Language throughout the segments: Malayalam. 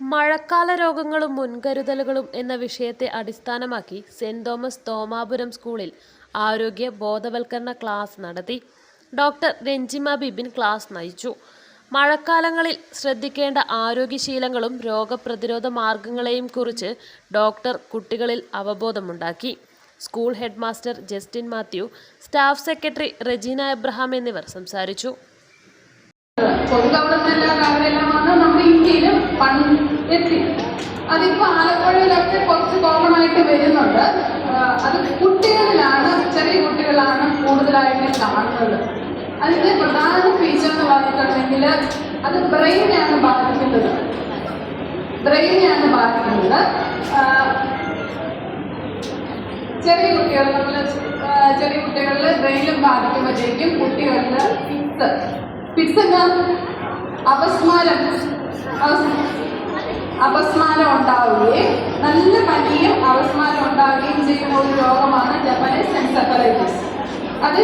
മഴക്കാല രോഗങ്ങളും മുൻകരുതലുകളും എന്ന വിഷയത്തെ അടിസ്ഥാനമാക്കി സെന്റ് തോമസ് തോമാപുരം സ്കൂളിൽ ആരോഗ്യ ബോധവൽക്കരണ ക്ലാസ് നടത്തി. ഡോക്ടർ രഞ്ജിമ ബിബിൻ ക്ലാസ് നയിച്ചു. മഴക്കാലങ്ങളിൽ ശ്രദ്ധിക്കേണ്ട ആരോഗ്യശീലങ്ങളും രോഗപ്രതിരോധ മാർഗങ്ങളെയും കുറിച്ച് ഡോക്ടർ കുട്ടികളിൽ അവബോധമുണ്ടാക്കി. School head master Justin Mathew staff secretary Regina Abraham എന്നിവർ സംസാരിച്ചു. പണ്ട് എത്തി. അതിപ്പോ ആലപ്പുഴയിലൊക്കെ കുറച്ച് കോമൺ ആയിട്ട് വരുന്നുണ്ട്. അത് കുട്ടികളിലാണ് ചെറിയ കുട്ടികളാണ് കൂടുതലായിട്ട് കാണുന്നത്. അതിന്റെ പ്രധാന ഫീച്ചർ എന്ന് പറഞ്ഞിട്ടുണ്ടെങ്കിൽ അത് ബ്രെയിനാണ് ബാധിക്കുന്നത്. ബ്രെയിനെയാണ് ബാധിക്കുന്നത്. ചെറിയ കുട്ടികൾ നമ്മൾ ചെറിയ കുട്ടികളിൽ ബ്രെയിനും ബാധിക്കുമ്പോഴേക്കും കുട്ടികളിൽ ഫിറ്റ്സ് ഫിറ്റ്സ് എന്താ അപസ്മാരം. അപസ്മാരം ഉണ്ടാവുകയും നല്ല പനിയും അപസ്മാരം ഉണ്ടാവുകയും ചെയ്യുന്ന ഒരു രോഗമാണ് ജപ്പനീസ് എൻസെഫലൈറ്റിസ് അത്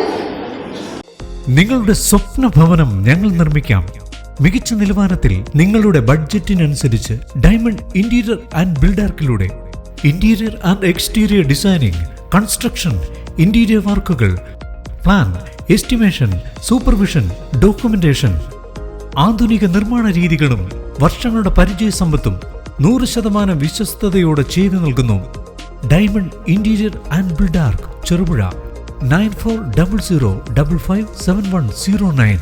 നിങ്ങളുടെ സ്വപ്ന ഭവനം ഞങ്ങൾ നിർമ്മിക്കാം. മികച്ച നിലവാരത്തിൽ നിങ്ങളുടെ ബഡ്ജറ്റിനനുസരിച്ച് diamond interior and ബിൽഡാർക്കിലൂടെ interior and exterior designing construction interior വർക്കുകൾ പ്ലാൻ എസ്റ്റിമേഷൻ സൂപ്പർവിഷൻ ഡോക്യുമെന്റേഷൻ ആധുനിക നിർമ്മാണ രീതികളും വർഷങ്ങളുടെ പരിചയ സമ്പത്തും നൂറ് ശതമാനം വിശ്വസ്തയോടെ ചെയ്തു നൽകുന്നു. Diamond interior and Buildark Cherupuzha nine four double zero double five seven one zero nine.